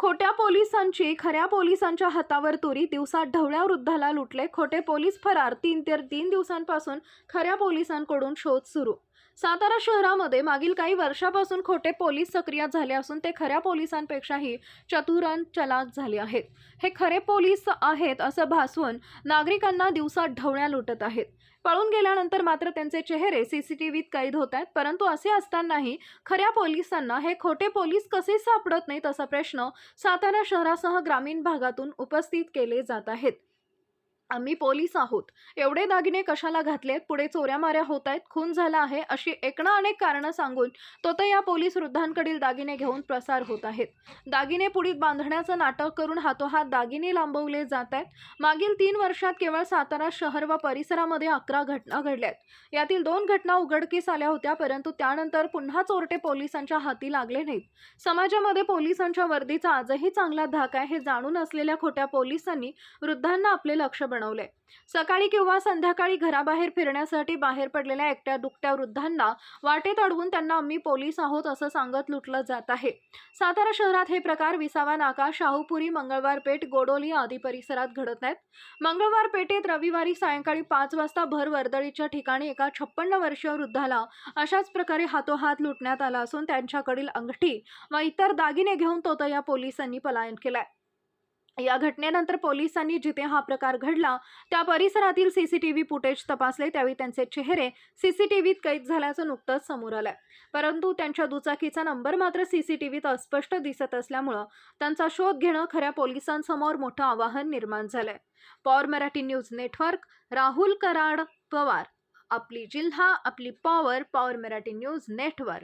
खोट्या पोलिसांची खऱ्या पोलिसांच्या हातावर तुरी दिवसात ढवळ्या वृद्धाला लुटले. खोटे पोलीस फरार. तीन ते तीन दिवसांपासून खऱ्या पोलिसांकडून शोध सुरू. सातारा शहरामध्ये मागील काही वर्षापासून खोटे पोलीस सक्रिय झाले असून ते खऱ्या पोलिसांपेक्षाही चतुरन चलाक झाले आहेत. हे खरे पोलीस आहेत असं भासवून नागरिकांना दिवसात ढवळ्या लुटत आहेत. पळून गेल्यानंतर मात्र त्यांचे चेहरे सीसीटीव्हीत कैद होत आहेत. परंतु असे असतानाही खऱ्या पोलिसांना हे खोटे पोलीस कसे सापडत नाहीत असा प्रश्न सातारा शहरासह ग्रामीण भागातून उपस्थित केले जात आहेत. आम्ही पोलीस आहोत. एवढे दागिने कशाला घातलेत? पुढे चोऱ्या माऱ्या होत आहेत खून झाला आहे? अशी एकणा अनेक कारणं सांगून तो तर या पोलीस वृद्धांकडील दागिने घेऊन प्रसार होत आहेत. दागिने पुढीत बांधण्याचं नाटक करून हातोहात दागिने लांबवले जात आहेत मागील तीन वर्षात केवळ सातारा शहर व परिसरामध्ये अकरा घटना घडल्यात. यातील दोन घटना उघडकीस आल्या होत्या परंतु त्यानंतर पुन्हा चोरटे पोलिसांच्या हाती लागले नाहीत. समाजामध्ये पोलिसांच्या वर्दीचा आजही चांगला धाक आहे हे जाणून असलेल्या खोट्या पोलिसांनी वृद्धांना आपले लक्ष बनवले सकाळी किंवा संध्याकाळी घराबाहेर फिरण्यासाठी बाहेर पडलेल्या एकट्या दुकट्या वृद्धांना वाटेत अडवून त्यांना आम्ही पोलीस आहोत असं सांगत लुटलं जात आहे. सातारा शहरात हे प्रकार विसावा नाका शाहूपुरी मंगळवार पेठ गोडोली आदी परिसरात घडत नाहीत. मंगळवार पेठेत रविवारी सायंकाळी पाच वाजता भर वर्दळीच्या ठिकाणी एका छप्पन्न वर्षीय वृद्धाला अशाच प्रकारे हातोहात लुटण्यात आला असून त्यांच्याकडील अंगठी व इतर दागिने घेऊन तो या पोलिसांनी पलायन केलाय. या घटनेनंतर पोलिसांनी जिथे हा प्रकार घडला त्या परिसरातील सीसीटीव्ही फुटेज तपासले त्यावेळी त्यांचे चेहरे सीसीटीव्हीत कैद झाल्याचं नुकतंच समोर आलंय. परंतु त्यांच्या दुचाकीचा नंबर मात्र सीसीटीव्हीत अस्पष्ट दिसत असल्यामुळं त्यांचा शोध घेणं खऱ्या पोलिसांसमोर मोठं आवाहन निर्माण झालंय. Power Marathi news network Rahul Karad Pawar. आपली जिल्हा आपली power power Marathi news network.